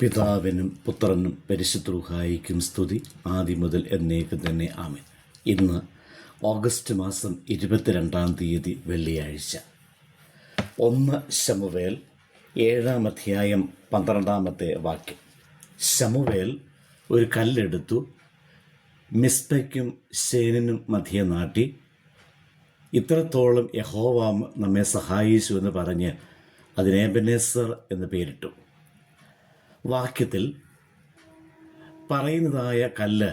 പിതാവിനും പുത്രനും പരിശുദ്ധ സ്തുതി. ആദ്യം മുതൽ എന്നേക്കും തന്നെ ആമൻ. ഇന്ന് ഓഗസ്റ്റ് മാസം ഇരുപത്തിരണ്ടാം തീയതി വെള്ളിയാഴ്ച. ഒന്ന് ശമുവേൽ ഏഴാം അധ്യായം പന്ത്രണ്ടാമത്തെ വാക്യം. ശമുവേൽ ഒരു കല്ലെടുത്തു മിസ്തയ്ക്കും ശേനിനും മധ്യ നാട്ടി ഇത്രത്തോളം യഹോവാം നമ്മെ സഹായിച്ചു എന്ന് പറഞ്ഞ് അതിനേബനേസർ എന്ന് പേരിട്ടു. വാക്യത്തിൽ പറയുന്നതായ കല്ല്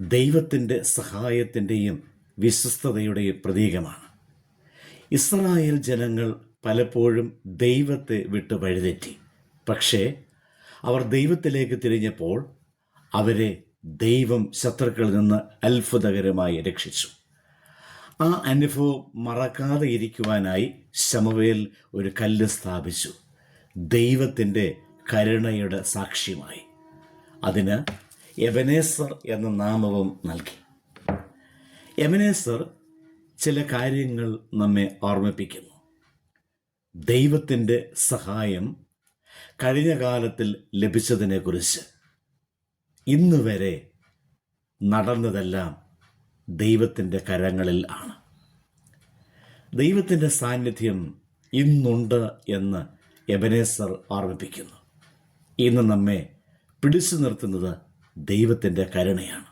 ദൈവത്തിന്റെ സഹായത്തിന്റെയും വിശ്വസ്തതയുടെയും പ്രതീകമാണ്. ഇസ്രായേൽ ജനങ്ങൾ പലപ്പോഴും ദൈവത്തെ വിട്ട് വഴിതെറ്റി. പക്ഷേ അവർ ദൈവത്തിലേക്ക് തിരിഞ്ഞപ്പോൾ അവരെ ദൈവം ശത്രുക്കളിൽ നിന്ന് അത്ഭുതകരമായി രക്ഷിച്ചു. ആ അനുഭവം മറക്കാതെ ഇരിക്കുവാനായി ശമവേൽ ഒരു കല്ല് സ്ഥാപിച്ചു. ദൈവത്തിന്റെ കരുണയുടെ സാക്ഷ്യമായി. അതിന് എബനേസർ എന്ന നാമവും നൽകി. എബനേസർ ചില കാര്യങ്ങൾ നമ്മെ ഓർമ്മിപ്പിക്കുന്നു. ദൈവത്തിന്റെ സഹായം കഴിഞ്ഞ കാലത്തിൽ ലഭിച്ചതിനെക്കുറിച്ച്. ഇന്ന് വരെ നടന്നതെല്ലാം ദൈവത്തിന്റെ കരങ്ങളിൽ ആണ്. ദൈവത്തിന്റെ സാന്നിധ്യം ഇന്നുണ്ട് എന്ന് എബനേസർ ഓർമ്മിപ്പിക്കുന്നു. ഇന്ന് നമ്മെ പിടിച്ചു നിർത്തുന്നത് ദൈവത്തിന്റെ കരുണയാണ്.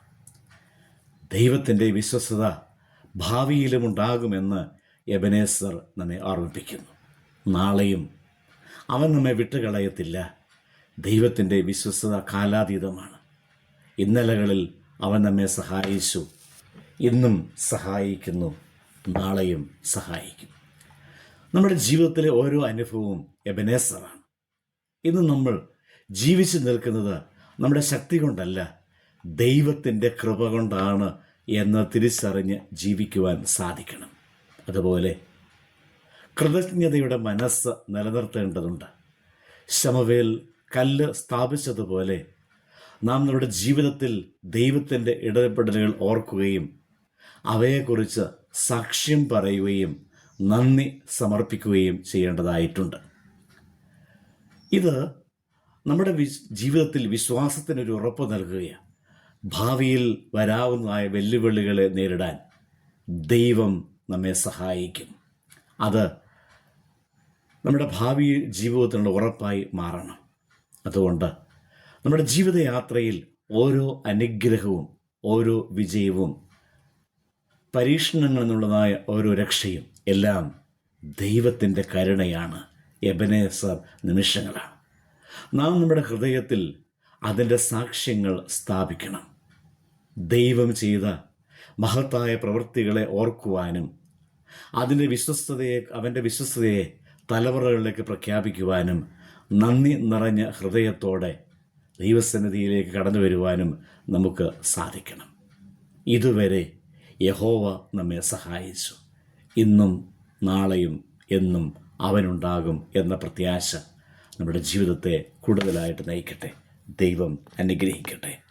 ദൈവത്തിന്റെ വിശ്വസത ഭാവിയിലും ഉണ്ടാകുമെന്ന് എബനേസർ നമ്മെ ഓർമ്മിപ്പിക്കുന്നു. നാളെയും അവൻ നമ്മെ വിട്ടുകളയത്തില്ല. ദൈവത്തിന്റെ വിശ്വസത കാലാതീതമാണ്. ഇന്നലകളിൽ അവൻ നമ്മെ സഹായിച്ചു. ഇന്നും സഹായിക്കുന്നു. നാളെയും സഹായിക്കും. നമ്മുടെ ജീവിതത്തിലെ ഓരോ അനുഭവവും എബനേസറാണ്. ഇന്ന് നമ്മൾ ജീവിച്ചു നിൽക്കുന്നത് നമ്മുടെ ശക്തി കൊണ്ടല്ല ദൈവത്തിന്റെ കൃപ കൊണ്ടാണ് എന്ന് തിരിച്ചറിഞ്ഞ് ജീവിക്കുവാൻ സാധിക്കണം. അതുപോലെ കൃതജ്ഞതയുടെ മനസ്സ് നിലനിർത്തേണ്ടതുണ്ട്. ശമവേൽ കല്ല് സ്ഥാപിച്ചതുപോലെ നാം നമ്മുടെ ജീവിതത്തിൽ ദൈവത്തിന്റെ ഇടപെടലുകൾ ഓർക്കുകയും അവയെക്കുറിച്ച് സാക്ഷ്യം പറയുകയും നന്ദി സമർപ്പിക്കുകയും ചെയ്യേണ്ടതായിട്ടുണ്ട്. ഇത് നമ്മുടെ ജീവിതത്തിൽ വിശ്വാസത്തിനൊരു ഉറപ്പ് നൽകുകയാണ്. ഭാവിയിൽ വരാവുന്നതായ വെല്ലുവിളികളെ നേരിടാൻ ദൈവം നമ്മെ സഹായിക്കും. അത് നമ്മുടെ ഭാവി ജീവിതത്തിനുള്ള ഉറപ്പായി മാറണം. അതുകൊണ്ട് നമ്മുടെ ജീവിതയാത്രയിൽ ഓരോ അനുഗ്രഹവും ഓരോ വിജയവും പരീക്ഷണങ്ങൾ എന്നുള്ളതായ ഓരോ രക്ഷയും എല്ലാം ദൈവത്തിന്റെ കരുണയാണ്. എബനേസർ നിമിഷങ്ങളാണ്. നാം നമ്മുടെ ഹൃദയത്തിൽ അതിന്റെ സാക്ഷ്യങ്ങൾ സ്ഥാപിക്കണം. ദൈവം ചെയ്ത മഹത്തായ പ്രവൃത്തികളെ ഓർക്കുവാനും അതിന്റെ വിശ്വസ്തതയെ അവന്റെ വിശ്വസ്തതയെ തലമുറകളിലേക്ക് പ്രഖ്യാപിക്കുവാനും നന്ദി നിറഞ്ഞ ഹൃദയത്തോടെ ദൈവസന്നിധിയിലേക്ക് കടന്നു വരുവാനും നമുക്ക് സാധിക്കണം. ഇതുവരെ യഹോവ നമ്മെ സഹായിച്ചു. ഇന്നും നാളെയും എന്നും അവനുണ്ടാകും എന്ന പ്രത്യാശ നമ്മുടെ ജീവിതത്തെ കൂടുതലായിട്ട് നയിക്കട്ടെ. ദൈവം അനുഗ്രഹിക്കട്ടെ.